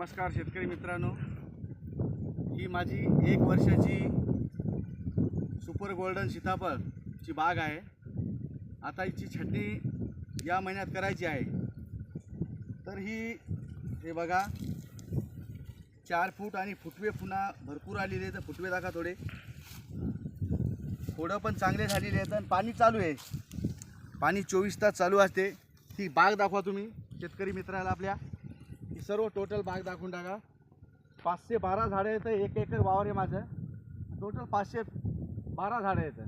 नमस्कार शेतकरी मित्रांनो. ही माझी एक वर्षाची सुपर गोल्डन सीताफळची बाग आहे. आता हिची छटणी या महिन्यात करायची आहे. तर ही हे बघा चार फूट आणि फुटवे पुन्हा भरपूर आलेले आहेत. फुटवे दाखवा थोडे. थोडं पण चांगले झालेले आहेत आणि पाणी चालू आहे. पाणी चोवीस तास चालू असते. ही बाग दाखवा तुम्ही शेतकरी मित्राला आपल्या. ही सर्व टोटल बाग दाखवून टाका. पाचशे बारा झाडं येतं एक एकर वावर आहे माझं. टोटल पाचशे बारा झाडं येतं.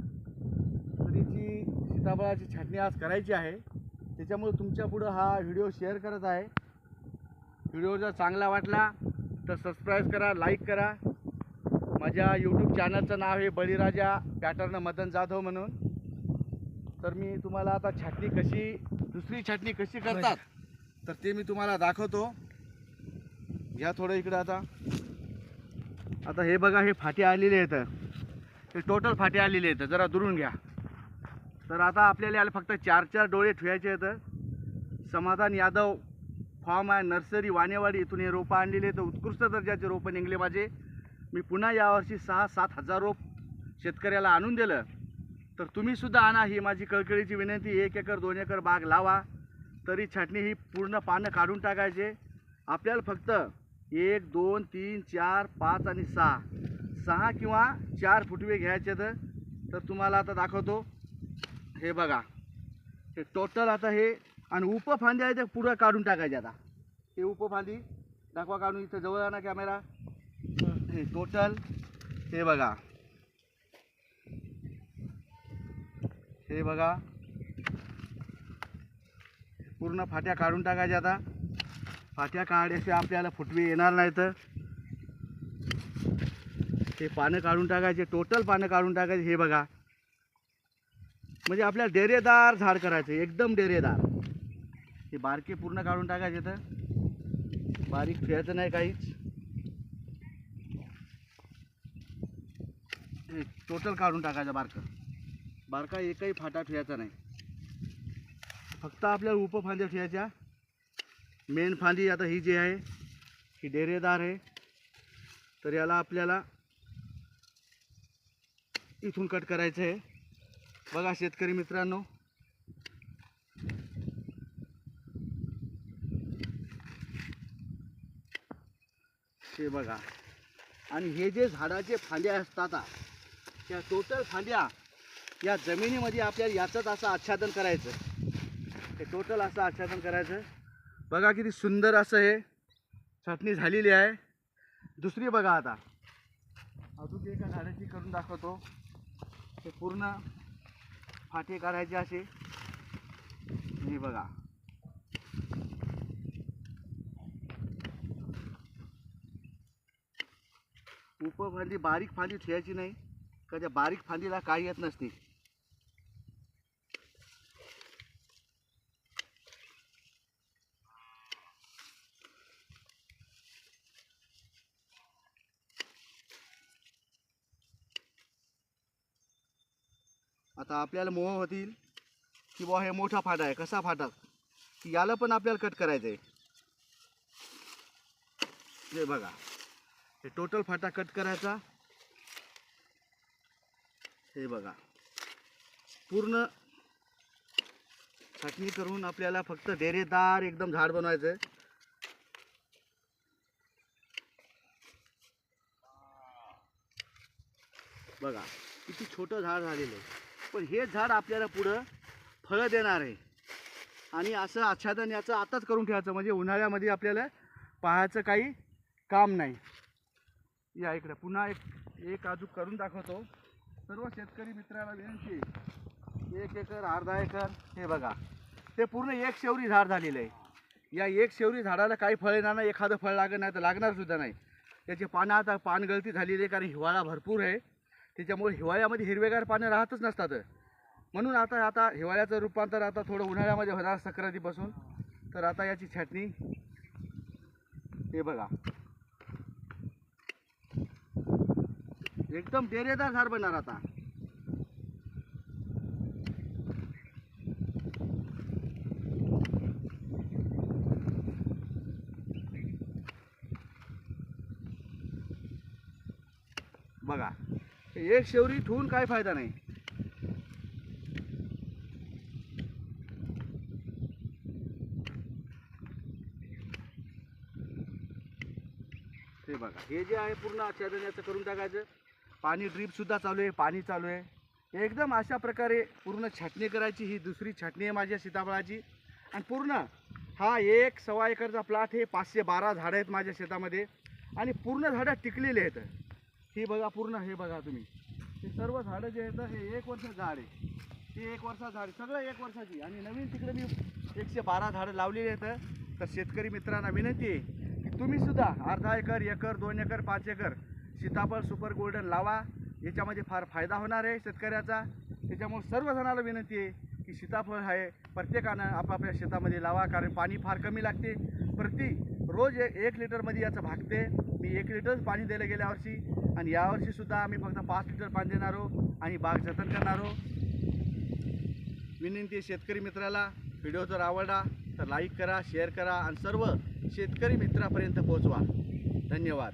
तर हिची सीताफळाची छाटणी आज करायची आहे. त्याच्यामुळे तुमच्या पुढं हा व्हिडिओ शेअर करत आहे. व्हिडिओ जर चांगला वाटला तर सबस्क्राईब करा लाईक करा. माझ्या यूट्यूब चॅनलचं नाव आहे बळीराजा पॅटर्न मदन जाधव म्हणून. तर मी तुम्हाला आता छाटणी कशी दुसरी छाटणी कशी करतात तर ते मी तुम्हाला दाखवतो. घ्या थोडं इकडं आता. आता हे बघा हे फाटे आलेले आहेत. हे टोटल फाटे आलेले आहेत. जरा दुरून घ्या. तर आता आपल्याला याला फक्त चार चार डोळे ठेवायचे आहेत. समाधान यादव फॉर्म आहे नर्सरी वानेवाडी इथून हे रोपं आणलेले आहेत. उत्कृष्ट दर्जाचे रोपं निघले माझे. मी पुन्हा यावर्षी सहा सात हजार रोप शेतकऱ्याला आणून दिलं. तर तुम्हीसुद्धा आणा ही माझी कळकळीची विनंती. एक एकर दोन एकर बाग लावा. तरी छाटणी ही पूर्ण पानं काढून टाकायचे. आपल्याला फक्त एक दोन तीन चार पाच आणि सहा. सहा किंवा चार फुटवे घ्यायचे तर तर तुम्हाला आता दाखवतो. हे बघा. हे टोटल आता हे आणि उपफांदी आहे ते पुढं काढून टाकायचे आता. हे उपफांदी. दाखवा काढून इथं जवळ आणा कॅमेरा हे टोटल हे बघा. हे बघा. पूर्ण फाट्या काढून टाकायच्या आता. फाट्या काढायचे आपल्याला फुटवे येणार नाही तर हे पानं काढून टाकायचे टोटल पानं काढून टाकायचे हे बघा. म्हणजे आपल्याला डेरेदार झाड करायचं एकदम डेरेदार. हे बारके पूर्ण काढून टाकायचे तर बारीक फिरायचं नाही काहीच. टोटल काढून टाकायचं बारकं. बारका एकही फाटा ठेवायचा नाही. फक्त आपल्याला उपफांद्या ठेवायच्या. मेन फांदी आता ही जी आहे ही डेरेदार आहे. तर याला आपल्याला इथून कट करायचं आहे. बघा शेतकरी मित्रांनो. हे बघा. आणि हे जे झाडाचे फांद्या असतात त्या टोटल फांद्या या जमिनीमध्ये आपल्याला याचंच असं आच्छादन करायचं. हे टोटल असं आच्छादन करायचं. बघा किती सुंदर असं हे छाटणी झालेली आहे. दुसरी बघा आता. अजून एका झाडाची करून दाखवतो. ते पूर्ण फाटे काढायचे असे. हे बघा. उपफांदी बारीक फांदी ठेवायची नाही. का त्या बारीक फांदीला काही येत नसते. आता आपल्याला मोह होतील की बुवा हे मोठा फाटा आहे कसा फाटा? की याला पण आपल्याला कट करायचं आहे हे बघा. हे टोटल फाटा कट करायचा. हे बघा. पूर्ण छाटणी करून आपल्याला फक्त डेरेदार एकदम झाड बनवायचं आहे बघा किती छोटं झाड झालेलं आहे. पण हे झाड आपल्याला पुढं फळं देणार आहे. आणि असं आच्छादन याचं आताच करून ठेवायचं म्हणजे उन्हाळ्यामध्ये आपल्याला पाहायचं काही काम नाही. या इकडे पुन्हा एक एक अजूक करून दाखवतो. सर्व शेतकरी मित्राला विनंती एक एकर अर्धा एकर हे बघा. ते पूर्ण एक शेवरी झाड झालेलं आहे. या एक शेवरी झाडाला काही फळ येणार नाही एखादं फळ लागत नाही तर लागणारसुद्धा नाही. त्याची पानं आता पानगळती झालेली आहे कारण हिवाळा भरपूर आहे. त्याच्यामुळे हिवाळ्यामध्ये हिरवेगार पानं राहतच नसतात. म्हणून आता आता हिवाळ्याचं रूपांतर आता थोडं उन्हाळ्यामध्ये होणार संक्रांतीपासून. तर आता याची छाटणी. हे बघा. एकदम डेरेदार झाड बनणार आता. बघा. एक शेवरी ठेवून काय फायदा नाही. ते बघा हे जे आहे पूर्ण आच्छादन याचं करून टाकायचं. पाणी ड्रीपसुद्धा चालू आहे पाणी चालू आहे. एकदम अशा प्रकारे पूर्ण छाटणी करायची ही दुसरी छाटणी आहे माझ्या सीताफळाची. आणि पूर्ण हा एक सव्वा एकरचा प्लॉट हे पाचशे बारा झाडं आहेत माझ्या शेतामध्ये. आणि पूर्ण झाडं टिकलेली आहेत. ही बघा पूर्ण हे बघा तुम्ही. हे सर्व झाडं जे आहेत हे एक वर्ष झाड आहे. ते एक वर्षा झाड सगळं एक वर्षाची. आणि नवीन तिकडे मी एकशे बारा झाडं लावलेली आहेत. तर शेतकरी मित्रांना विनंती आहे की तुम्हीसुद्धा अर्धा एकर एकर दोन एकर पाच एकर सीताफळ सुपर गोल्डन लावा. याच्यामध्ये फार फायदा होणार आहे शेतकऱ्याचा. त्याच्यामुळे सर्वजणाला विनंती आहे की सीताफळ आहे प्रत्येकानं आपापल्या शेतामध्ये लावा कारण पाणी फार कमी लागते. प्रति रोज एक एक लिटरमध्ये याचं भागते. मी एक लिटरच पाणी दिलं गेल्या वर्षी. आणि यावर्षीसुद्धा आम्ही फक्त पाच लिटर पाणी देणार आहोत आणि बाग जतन करणार आहोत. विनंती शेतकरी मित्राला. व्हिडिओ जर आवडला तर लाईक करा शेअर करा आणि सर्व शेतकरी मित्रापर्यंत पोहोचवा. धन्यवाद.